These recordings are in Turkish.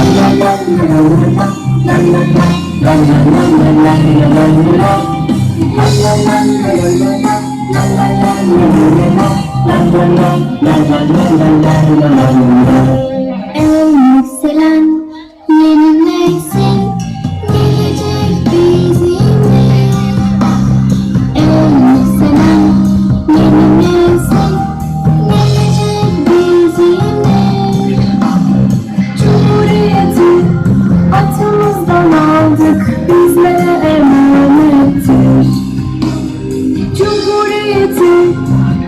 la la la la atamızdan aldık bizlere emanettir. Cumhuriyeti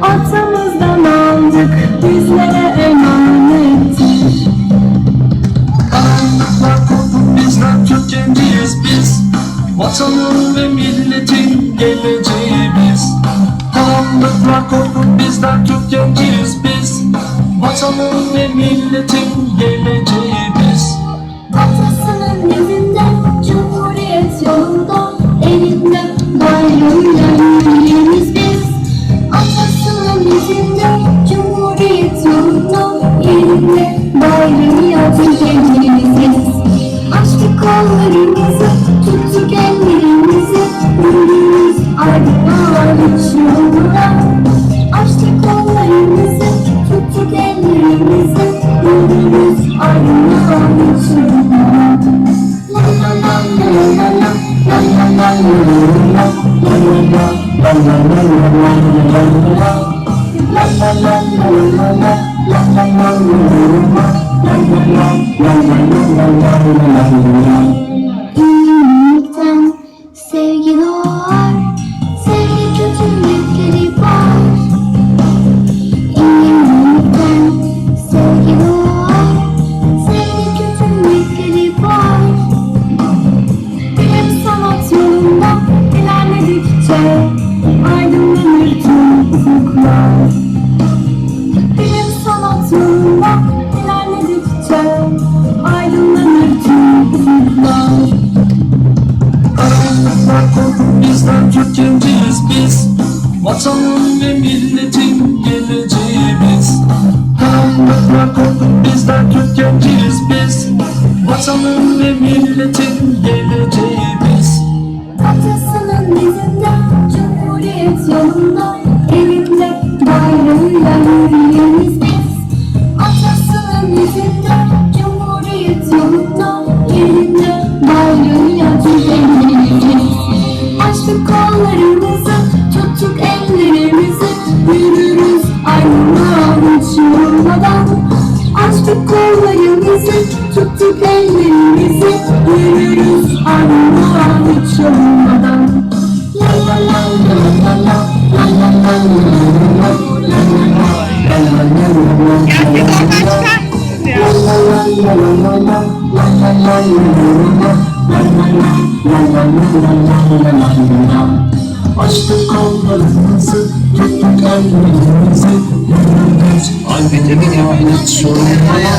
atamızdan aldık bizlere emanettir. Anlıklar korkun bizden Türk genciyiz biz Vatanın ve milletin geleceği biz Anlıklar korkun bizden Türk genciyiz biz Vatanın ve milletin geleceği la la La la la aydınlanır tüm ufuklar. Bilim sanat yolunda ilerledikçe aydınlanır tüm ufuklar. Anlıklar korkun bizden Türk genciyiz biz Vatanın ve milletin geleceği biz Anlıklar korkun bizden Türk genciyiz biz Vatanın ve milletin geleceği kollarımızı tuttuk ellerimizi Yürürüz ayrılığa hiç yorulmadan La la la la la la la la la Gerçek oradan çıkar mısınız ya? Açtık kollarımızı, tuttuk ellerimizi Yürüyoruz aydınlığa hiç yorulmaya